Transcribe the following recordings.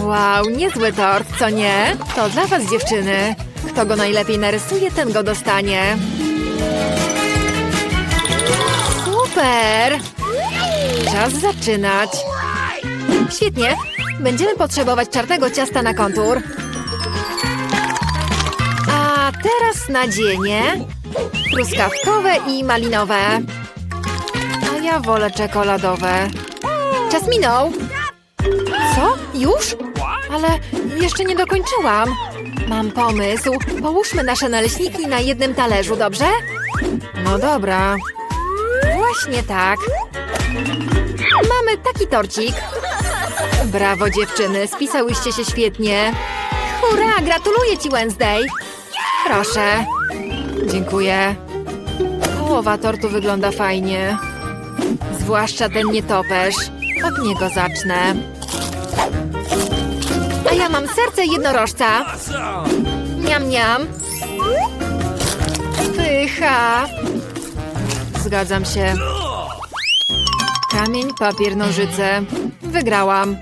Wow, niezły tort, co nie? To dla was, dziewczyny. Kto go najlepiej narysuje, ten go dostanie. Super! Czas zaczynać. Świetnie. Będziemy potrzebować czarnego ciasta na kontur. A teraz nadzienie. Truskawkowe i malinowe. A ja wolę czekoladowe. Czas minął. Co? Już? Ale jeszcze nie dokończyłam. Mam pomysł. Połóżmy nasze naleśniki na jednym talerzu, dobrze? No dobra. Właśnie tak. Mamy taki torcik. Brawo dziewczyny, spisałyście się świetnie. Hurra, gratuluję ci Wednesday. Proszę. Dziękuję. Połowa tortu wygląda fajnie. Zwłaszcza ten nietoperz. Od niego zacznę. A ja mam serce jednorożca. Niam, niam. Pycha. Zgadzam się. Kamień, papier, nożyce. Wygrałam.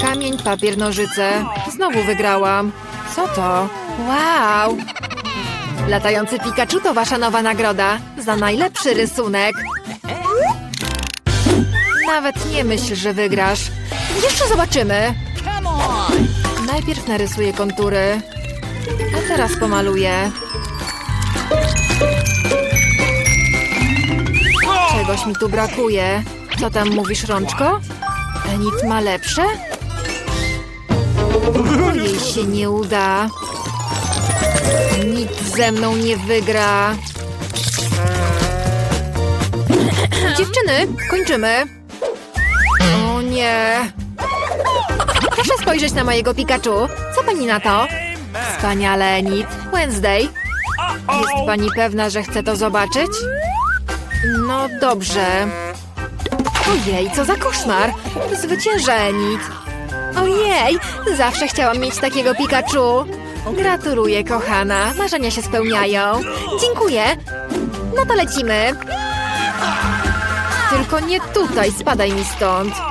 Kamień, papier, nożyce. Znowu wygrałam. Co to? Wow! Latający Pikachu to wasza nowa nagroda za najlepszy rysunek. Nawet nie myśl, że wygrasz. Jeszcze zobaczymy. Najpierw narysuję kontury, a teraz pomaluję. Czegoś mi tu brakuje. Co tam mówisz, Rączko? Enit ma lepsze? Jej się nie uda. Nikt ze mną nie wygra. Dziewczyny, kończymy. O nie. Proszę spojrzeć na mojego Pikachu. Co pani na to? Wspaniale, Enid. Wednesday. Jest pani pewna, że chce to zobaczyć? No dobrze. Ojej, co za koszmar! Zwycięża Enid. Ojej, zawsze chciałam mieć takiego Pikachu. Gratuluję, kochana. Marzenia się spełniają. Dziękuję. No to lecimy. Tylko nie tutaj, spadaj mi stąd.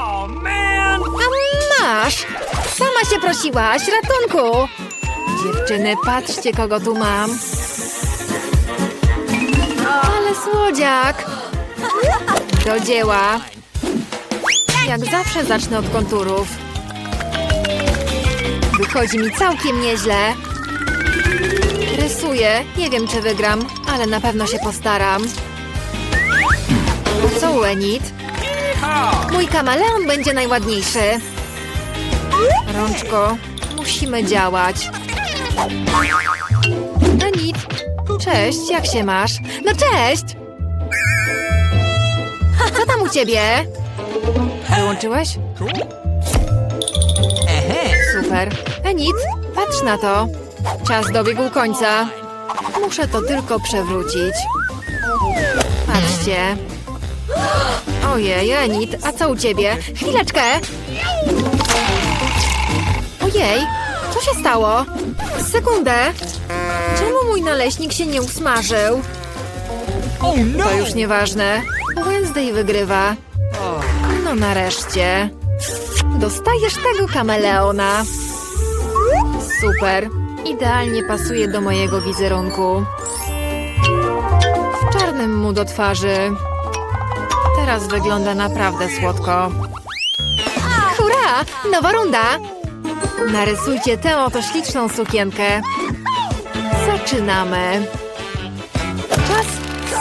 Masz! Sama się prosiłaś, ratunku! Dziewczyny, patrzcie, kogo tu mam. Ale słodziak! Do dzieła. Jak zawsze zacznę od konturów. Wychodzi mi całkiem nieźle. Rysuję. Nie wiem, czy wygram, ale na pewno się postaram. Co, Enid? Mój kameleon będzie najładniejszy. Rączko, musimy działać. Enid, cześć, jak się masz? No cześć! Co tam u ciebie? Wyłączyłeś? Super. Enid, patrz na to. Czas dobiegł końca. Muszę to tylko przewrócić. Patrzcie. Ojej, Enid, a co u ciebie? Chwileczkę! Ojej, co się stało? Sekundę! Czemu mój naleśnik się nie usmażył? To już nieważne. Wednesday wygrywa. No nareszcie. Dostajesz tego kameleona. Super. Idealnie pasuje do mojego wizerunku. W czarnym mu do twarzy. Teraz wygląda naprawdę słodko. Hurra! Nowa runda! Narysujcie tę oto śliczną sukienkę. Zaczynamy. Czas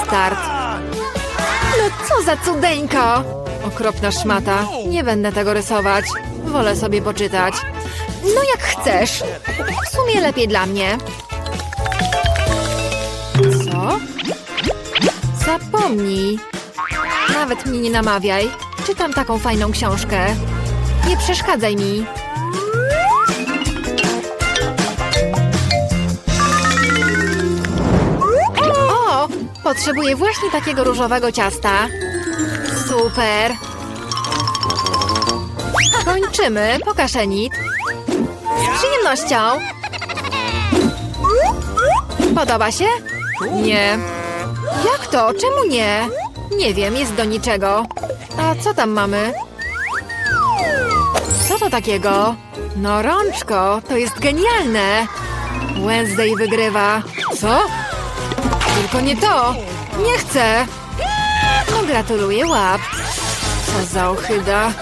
start. No co za cudeńko! Okropna szmata. Nie będę tego rysować. Wolę sobie poczytać. No jak chcesz. W sumie lepiej dla mnie. Co? Zapomnij. Nawet mnie nie namawiaj. Czytam taką fajną książkę. Nie przeszkadzaj mi. Potrzebuję właśnie takiego różowego ciasta. Super. Kończymy. Pokaż Enid. Z przyjemnością. Podoba się? Nie. Jak to? Czemu nie? Nie wiem, jest do niczego. A co tam mamy? Co to takiego? No rączko, to jest genialne! Wednesday wygrywa. Co? Tylko nie to! Nie chcę! No gratuluję łap. Co za ochyda.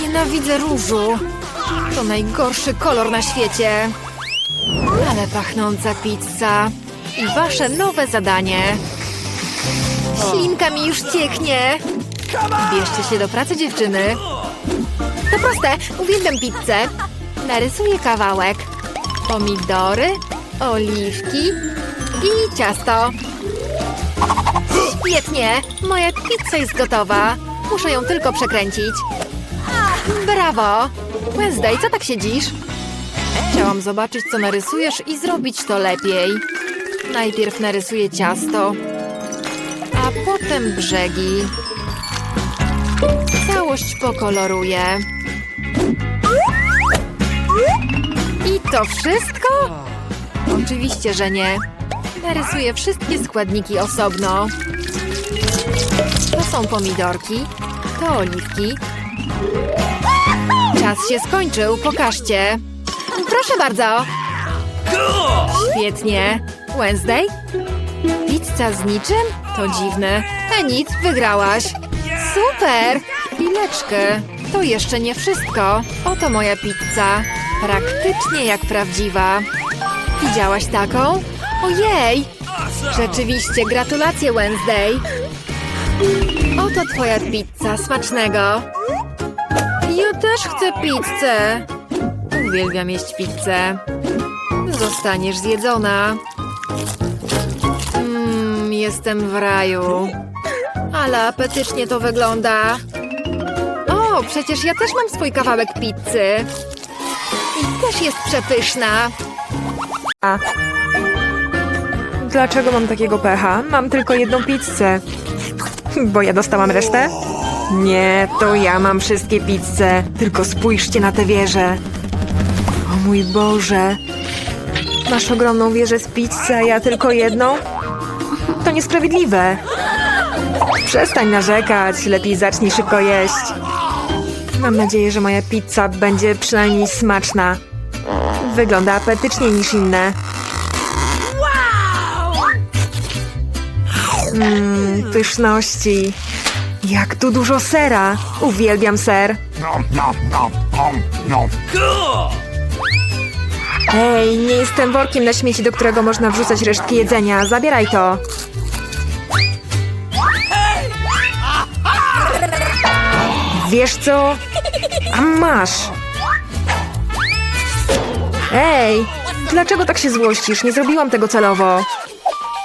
Nienawidzę różu. To najgorszy kolor na świecie. Ale pachnąca pizza. I wasze nowe zadanie. Ślinka mi już cieknie. Bierzcie się do pracy, dziewczyny. To proste, uwielbiam pizzę. Narysuję kawałek. Pomidory, oliwki i ciasto. Świetnie, moja pizza jest gotowa. Muszę ją tylko przekręcić. Brawo! Wednesday, co tak siedzisz? Chciałam zobaczyć, co narysujesz i zrobić to lepiej. Najpierw narysuję ciasto, a potem brzegi. Całość pokoloruję. I to wszystko? Oczywiście, że nie. Narysuję wszystkie składniki osobno. Są pomidorki, to oliwki. Czas się skończył, pokażcie. Proszę bardzo. Świetnie. Wednesday? Pizza z niczym? To dziwne. Enid, wygrałaś. Super! Chwileczkę. To jeszcze nie wszystko. Oto moja pizza. Praktycznie jak prawdziwa. Widziałaś taką? Ojej! Rzeczywiście, gratulacje Wednesday. Oto twoja pizza. Smacznego. Ja też chcę pizzę. Uwielbiam jeść pizzę. Zostaniesz zjedzona. Mmm, jestem w raju. Ale apetycznie to wygląda. O, przecież ja też mam swój kawałek pizzy. I też jest przepyszna. A. Dlaczego mam takiego pecha? Mam tylko jedną pizzę. Bo ja dostałam resztę? Nie, to ja mam wszystkie pizze. Tylko spójrzcie na tę wieżę. O mój Boże. Masz ogromną wieżę z pizzy, a ja tylko jedną? To niesprawiedliwe. Przestań narzekać, lepiej zacznij szybko jeść. Mam nadzieję, że moja pizza będzie przynajmniej smaczna. Wygląda apetycznie niż inne. Mmm, pyszności. Jak tu dużo sera. Uwielbiam ser. Nom, nom, nom, nom, nom. Ej, nie jestem workiem na śmieci, do którego można wrzucać resztki jedzenia. Zabieraj to. Wiesz co? A masz. Ej, dlaczego tak się złościsz? Nie zrobiłam tego celowo.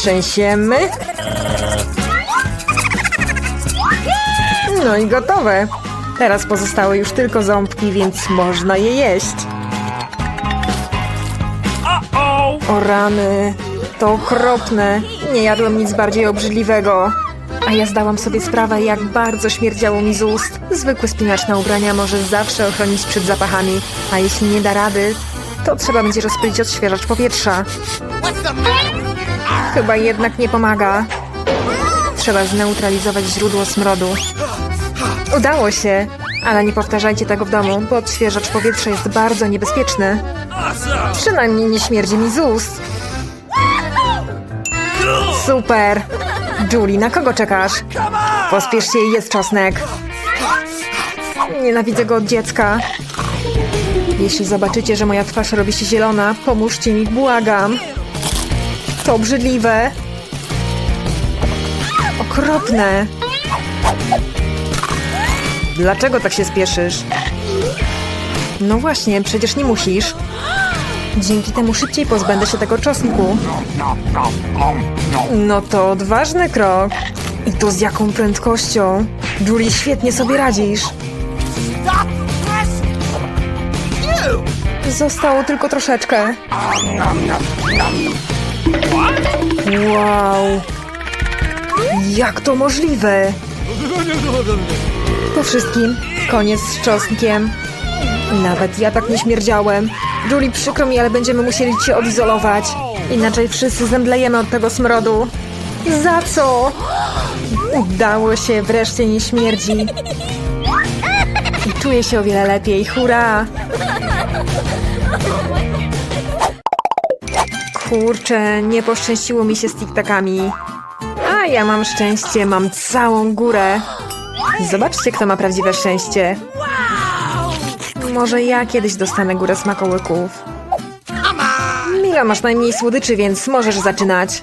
Potrzęsiemy. No i gotowe. Teraz pozostały już tylko ząbki, więc można je jeść. O rany, to okropne. Nie jadłem nic bardziej obrzydliwego. A ja zdałam sobie sprawę, jak bardzo śmierdziało mi z ust. Zwykły spinacz na ubrania może zawsze ochronić przed zapachami, a jeśli nie da rady, to trzeba będzie rozpylić odświeżacz powietrza. Chyba jednak nie pomaga. Trzeba zneutralizować źródło smrodu. Udało się, ale nie powtarzajcie tego w domu, bo odświeżacz powietrza jest bardzo niebezpieczny. Przynajmniej nie śmierdzi mi z ust. Super! Julie, na kogo czekasz? Pospiesz się i jedz czosnek. Nienawidzę go od dziecka. Jeśli zobaczycie, że moja twarz robi się zielona, pomóżcie mi, błagam. To obrzydliwe. Okropne. Dlaczego tak się spieszysz? No właśnie, przecież nie musisz. Dzięki temu szybciej pozbędę się tego czosnku. No to odważny krok. I to z jaką prędkością? Julie, świetnie sobie radzisz. Zostało tylko troszeczkę. Wow. Jak to możliwe? Po wszystkim, koniec z czosnkiem. Nawet ja tak nie śmierdziałem. Julie, przykro mi, ale będziemy musieli cię odizolować. Inaczej wszyscy zemdlejemy od tego smrodu. Za co? Udało się, wreszcie nie śmierdzi. I czuję się o wiele lepiej, hurra! Kurczę, nie poszczęściło mi się z tiktakami. A ja mam szczęście, mam całą górę. Zobaczcie, kto ma prawdziwe szczęście. Może ja kiedyś dostanę górę smakołyków. Mila, masz najmniej słodyczy, więc możesz zaczynać.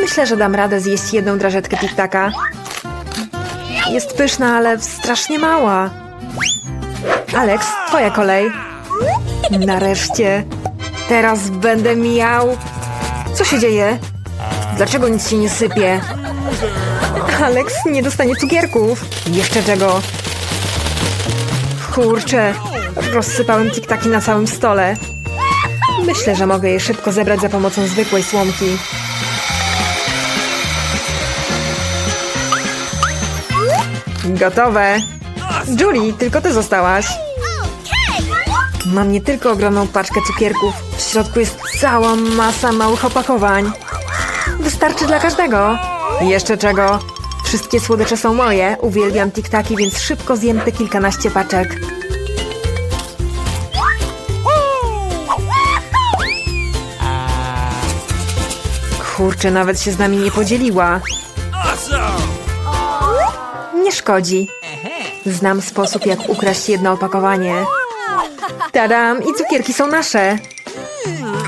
Myślę, że dam radę zjeść jedną drażetkę tiktaka. Jest pyszna, ale strasznie mała. Alex, twoja kolej. Nareszcie. Teraz będę miał... Co się dzieje? Dlaczego nic się nie sypie? Alex nie dostanie cukierków. Jeszcze czego? Kurczę, rozsypałem tiktaki na całym stole. Myślę, że mogę je szybko zebrać za pomocą zwykłej słomki. Gotowe. Julie, tylko ty zostałaś. Mam nie tylko ogromną paczkę cukierków. Środku jest cała masa małych opakowań. Wystarczy dla każdego. Jeszcze czego? Wszystkie słodycze są moje. Uwielbiam tiktaki, więc szybko zjem te kilkanaście paczek. Kurczę, nawet się z nami nie podzieliła. Nie szkodzi. Znam sposób, jak ukraść jedno opakowanie. Tadam! I cukierki są nasze.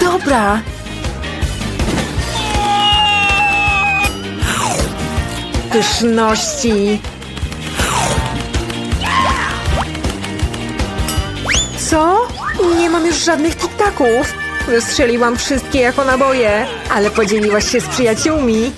Dobra. Pyszności. Co? Nie mam już żadnych tiktaków. Wystrzeliłam wszystkie jako naboje, ale podzieliłaś się z przyjaciółmi.